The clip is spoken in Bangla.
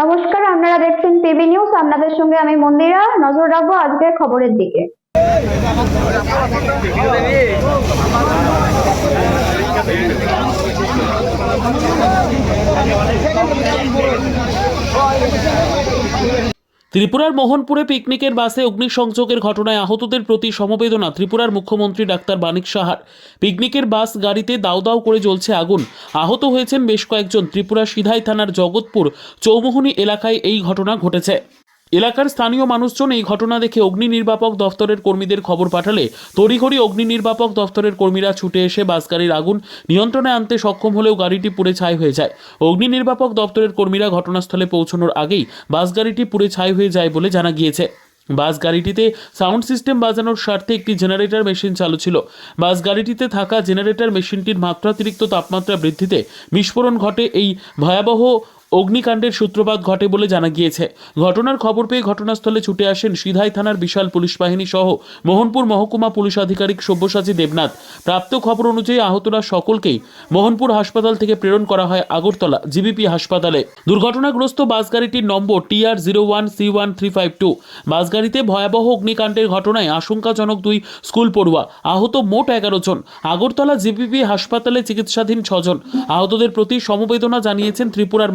নমস্কার আপনারা দেখছেন টিভি নিউজ আপনাদের সঙ্গে আমি মন্দিরা। নজর রাখব আজকের খবরের দিকে। ত্রিপুরার মোহনপুরে পিকনিকের বাসে অগ্নিসংযোগের ঘটনায় আহতদের প্রতি সমবেদনা ত্রিপুরার মুখ্যমন্ত্রী ডাক্তার মানিক সাহার। পিকনিকের বাস গাড়িতে দাও দাও করে জ্বলছে আগুন। আহত হয়েছেন বেশ কয়েকজন ত্রিপুরা সিধাই থানার জগৎপুর চৌমোহনী এলাকায় এই ঘটনা ঘটেছে। এলাকার স্থানীয় মানুষজন এই ঘটনা দেখে অগ্নি নির্বাপক দফতরের কর্মীদের খবর পাঠালে তড়িঘড়ি অগ্নি নির্বাপক দফতরের কর্মীরা ছুটে এসে বাস গাড়ির আগুন নিয়ন্ত্রণে আনতে সক্ষম হলেও গাড়িটি পুড়ে ছাই হয়ে যায়। অগ্নি নির্বাপক দপ্তরের কর্মীরা ঘটনাস্থলে পৌঁছানোর আগেই বাস গাড়িটি পুড়ে ছাই হয়ে যায় বলে জানা গিয়েছে। বাস গাড়িটিতে সাউন্ড সিস্টেম বাজানোর স্বার্থে একটি জেনারেটর মেশিন চালু ছিল। বাস গাড়িটিতে থাকা জেনারেটর মেশিনটির মাত্রাতিরিক্ত তাপমাত্রা বৃদ্ধিতে বিস্ফোরণ ঘটে। এই ভয়াবহ অগ্নিকাণ্ডের সূত্রপাত ঘটে বলে জানা গিয়েছে। ঘটনার খবর পেয়ে ঘটনাস্থলে ছুটে আসেন সিধাই থানার বিশাল পুলিশ বাহিনী সহ মোহনপুর মহকুমা পুলিশ আধিকারিক সব্যসাচী দেবনাথ। প্রাপ্ত খবর অনুযায়ী আহতরা সকলকেই মোহনপুর হাসপাতাল থেকে প্রেরণ করা হয় আগরতলা জিবিপি হাসপাতালে। দুর্ঘটনাগ্রস্ত বাস গাড়িটির number TR zero one C one three five two. Bus গাড়িতে ভয়াবহ অগ্নিকাণ্ডের ঘটনায় আশঙ্কাজনক দুই স্কুল পড়ুয়া, আহত মোট এগারো জন। আগরতলা জিবিপি হাসপাতালে চিকিৎসাধীন ছজন। আহতদের প্রতি সমবেদনা জানিয়েছেন ত্রিপুরার